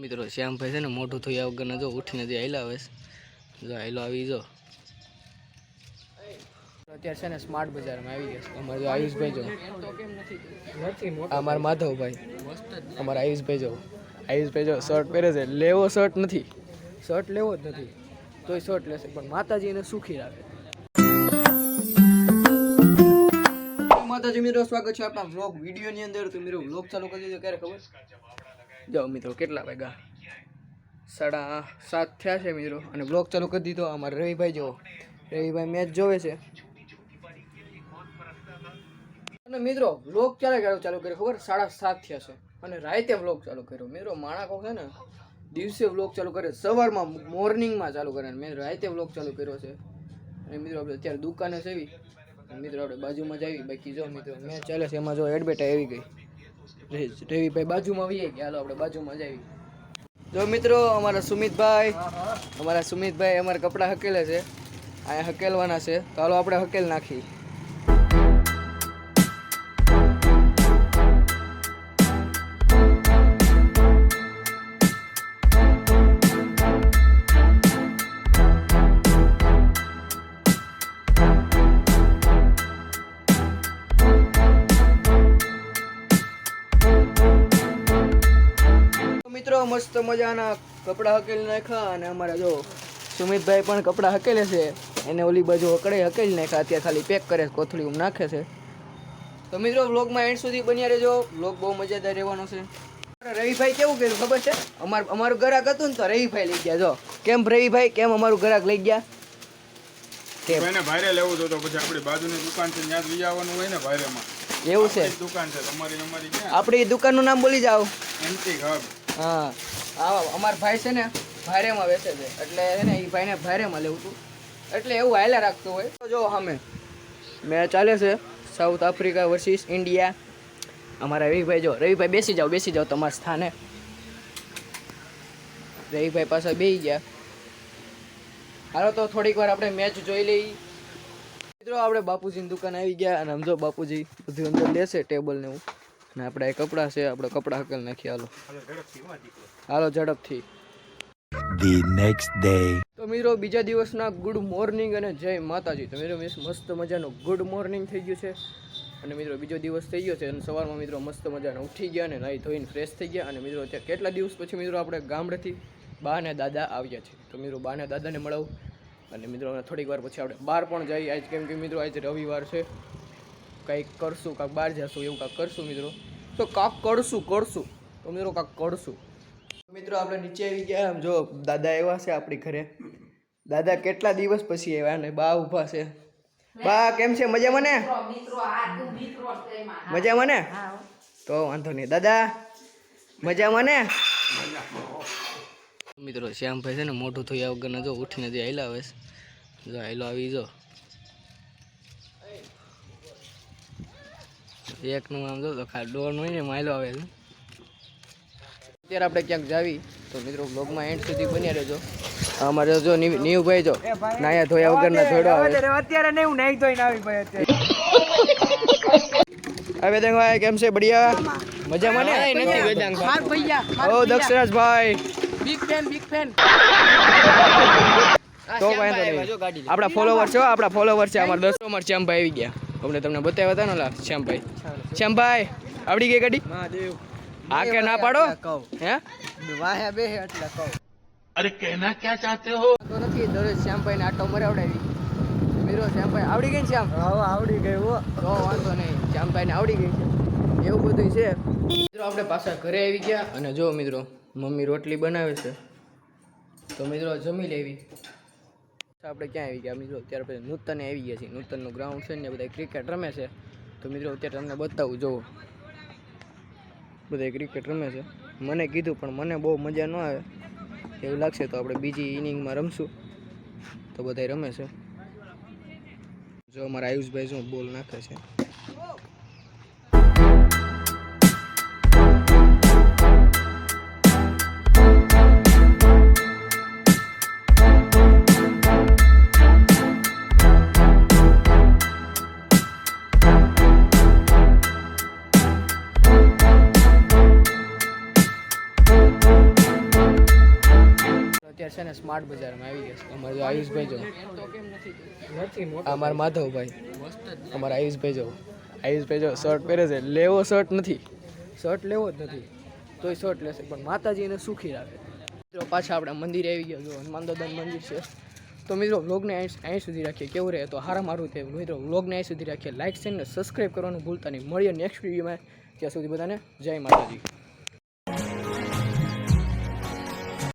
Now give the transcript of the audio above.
મિત્રો, શ્યામભાઈ છે ને મોઢું થયા વગરના જો ઉઠીને જે આયલા આવે જો આયલો આવી જો. અત્યારે છે ને સ્માર્ટ બજારમાં આવી ગયા અમારે આયુષભાઈ જો. અમારા માધવભાઈ. અમારા આયુષભાઈ જો. આયુષભાઈ જો શર્ટ પહેરે છે. લેવો શર્ટ નથી. શર્ટ લેવો જ નથી. તોય શર્ટ લેશે. પણ માતાજીને સુખી રાખે. માતાજી મિત્રો, સ્વાગત છે આપણા વ્લોગ વિડીયોની અંદર. તો મિત્રો વ્લોગ ચાલુ કરી દીધો ક્યારે ખબર? જાઓ મિત્રો, કેટલા વાગ્યા? સાડા સાત થયા છે મિત્રો, અને બ્લોગ ચાલુ કરી દીધો. અમારે રવિભાઈ જુઓ, રવિભાઈ મેચ જોવે છે. અને મિત્રો બ્લોગ ક્યારે ચાલુ ચાલુ કર્યો ખબર? સાડા સાત થયા છે. અને રાતે બ્લોગ ચાલુ કર્યો. મિત્રો, માણકો છે ને, દિવસે બ્લોગ ચાલુ કરે, સવારમાં મોર્નિંગમાં ચાલુ કરે. મેં રાતે બ્લોગ ચાલુ કર્યો છે. અને મિત્રો, આપણે અત્યારે દુકાને એવી મિત્રો, આપણે બાજુમાં જ આવી. બાકી જો મિત્રો, મેં ચાલે છે, એમાં જો એડબેટા આવી ગઈ. રવિભાઈ બાજુમાં આવીએ કે હાલો આપણે બાજુમાં જ આવી જો મિત્રો, અમારા સુમિતભાઈ અમારા સુમિતભાઈ અમારા કપડાં હકેલે છે. અહીંયા હકેલવાના છે. તો હાલો આપણે હકેલ નાખી મિત્રો મસ્ત મજાના કપડાં હકેલી નાખ્યા અને અમારા જો સુમિતભાઈ પણ કપડાં હકેલે છે. એને ઓલી બાજુ હકડે હકેલી નાખ્યા અત્યારે ખાલી પેક કરે છે કોથળીમાં નાખે છે. તો મિત્રો વ્લોગમાં એન્ડ સુધી બન્યા રહેજો. વ્લોગ બહુ મજાદાર રહેવાનો છે. રવિભાઈ કેવું કર્યું ખબર છે? અમાર અમારું ગ્રાહક હતું ને તો રવિભાઈ લઈ ગયા જો. કેમ રવિભાઈ? કેમ અમારું ગ્રાહક લઈ ગયા? કેમ? એને ભારે લેવું તો તો પછી આપણી બાજુની દુકાન છે ત્યાં લઈ આવવાનું હોય ને ભારેમાં એવું છે. દુકાન છે તમારી અમારી આપણી દુકાનનું નામ બોલી જાઓ. Antique hub. હા. આ અમાર ભાઈ છે ને ભારેમાં વેચે છે. એટલે છે ને એ ભાઈને ભારેમાં લેવું હતું એટલે એવું હાયલા રાખતું હોય. જો સામે મેચ ચાલે છે સાઉથ આફ્રિકા વર્સિસ ઇન્ડિયા અમારા રવિભાઈ જો, રવિભાઈ બેસી જાઓ બેસી જાઓ તમારા સ્થાને. રવિભાઈ પાસે બેસી ગયા. હાલો તો થોડીક વાર આપણે મેચ જોઈ લઈ મિત્રો, આપણે બાપુજીની દુકાન આવી ગયા અને સમજો બાપુજી બધું અંદર લેશે ટેબલ ને એવું. અને આપણે એ કપડાં છે આપણે કપડાં હકલ નાખીએ. હાલો. હાલો ઝડપથી ધી નેક્સ્ટ ડે તો મિત્રો બીજા દિવસના ગુડ મોર્નિંગ અને જય માતાજી. તો મિત્રો મિસ મસ્ત મજાનો ગુડ મોર્નિંગ થઈ ગયું છે. અને મિત્રો બીજો દિવસ થઈ ગયો છે અને સવારમાં મિત્રો મસ્ત મજાના ઉઠી ગયા અને નાહી ધોઈને ફ્રેશ થઈ ગયા. અને મિત્રો અત્યારે કેટલા દિવસ પછી મિત્રો આપણે ગામડેથી બા ને દાદા આવ્યા છે. તો મિત્રો બા ને દાદાને મળાવું. અને મિત્રો થોડીક વાર પછી આપણે બહાર પણ જઈએ. આજ કેમ કે મિત્રો આજ રવિવાર છે. કંઈક કરશું કાંક બહાર જશું એવું કાંક કરશું મિત્રો. તો કાંક કરશું કરશું. તો મિત્રો કાંક કરશું. મિત્રો આપણે નીચે આવી ગયા આમ જો દાદા એવા છે આપણી ઘરે. દાદા કેટલા દિવસ પછી આવ્યા ને? બા ઊભા છે. બા કેમ છે? મજા મને? મજા મને? તો વાંધો નહીં. દાદા મજા મને? મિત્રો શ્યામભાઈ છે ને મોઢું થયા વગરના જો ઉઠીને જે આયલા આવે છે. જો આવેલો આવી જો. એકનું આમ જો ડોરનું હોય ને માયલો આવે છે. અત્યારે આપણે ક્યાંક જાવી તો મિત્રો બ્લોગમાં એન્ડ સુધી બન્યા રહેજો. અમારે જો નીવ- નીવભાઈ જો નાયા ધોયા વગરના ધોડો આવે. અત્યારે નહીં હું નાઈ ધોઈને આવી ભાઈ અત્યારે. હવે વેદંગભાઈ કેમ છે? બઢિયા? મજામાં ને? માર ભૈયા ઓ દક્ષરાજભાઈ. બિગ ફેન બિગ ફેન તો વાંધો નહીં. આપણા ફોલોવર છો આપણા ફોલોવર છે અમારા દસો અમારા શ્યામભાઈ આવી ગયા. અમને તમને બતાવ્યા હતા ને ઓલા શ્યામભાઈ. શ્યામભાઈ આવડી ગઈ ગાડી? હા કે ના પાડો? કહું. હે? વાહે બે એટલે કહું. તો નથી દરરોજ શ્યામભાઈને આટો મરાવડાવી. મીરો શ્યામભાઈ આવડી ગઈ ને શ્યામ? હા આવડી ગઈ હો. તો વાંધો નહીં શ્યામભાઈને આવડી ગઈ છે. એવું બધું છે. મિત્રો આપણે પાછા ઘરે આવી ગયા અને જો મિત્રો મમ્મી રોટલી બનાવે છે. તો મિત્રો જમી લેવી. આપણે ક્યાં આવી ગયા? મિત્રો, અત્યારે પછી નૂતને આવી ગયા છીએ નૂતનનું ગ્રાઉન્ડ છે ને બધા ક્રિકેટ રમે છે. તો મિત્રો, અત્યારે તમને બતાવું, જુઓ. બધા ક્રિકેટ રમે છે. મને કીધું, પણ મને બહુ મજા ન આવે. એવું લાગશે તો આપણે બીજી ઇનિંગમાં રમશું. તો બધા રમે છે. જો અમારા આયુષભાઈ શું બોલ નાખે છે? છે ને સ્માર્ટ બજારમાં આવી ગયા છે. અમારે જો આયુષભાઈ જો. અમારા માધવભાઈ. અમારા આયુષભાઈ જો. આયુષભાઈ જો શર્ટ પહેરે છે. લેવો શર્ટ નથી. શર્ટ લેવો જ નથી. તોય શર્ટ લેશે પણ માતાજી એને સુખી રાખે. મિત્રો પાછા આપણે મંદિરે આવી ગયા જો. હનુમાન દાદાનું મંદિર છે. તો મિત્રો વ્લોગને અહીં અહીં સુધી રાખીએ. કેવું રહે તો હારા મારું તે મિત્રો વ્લોગને અહીં સુધી રાખીએ. લાઇક છે ને સબસ્ક્રાઈબ કરવાનું ભૂલતા નહીં. મળીએ નેક્સ્ટ વિડીયોમાં ત્યાં સુધી બધાને જય માતાજી.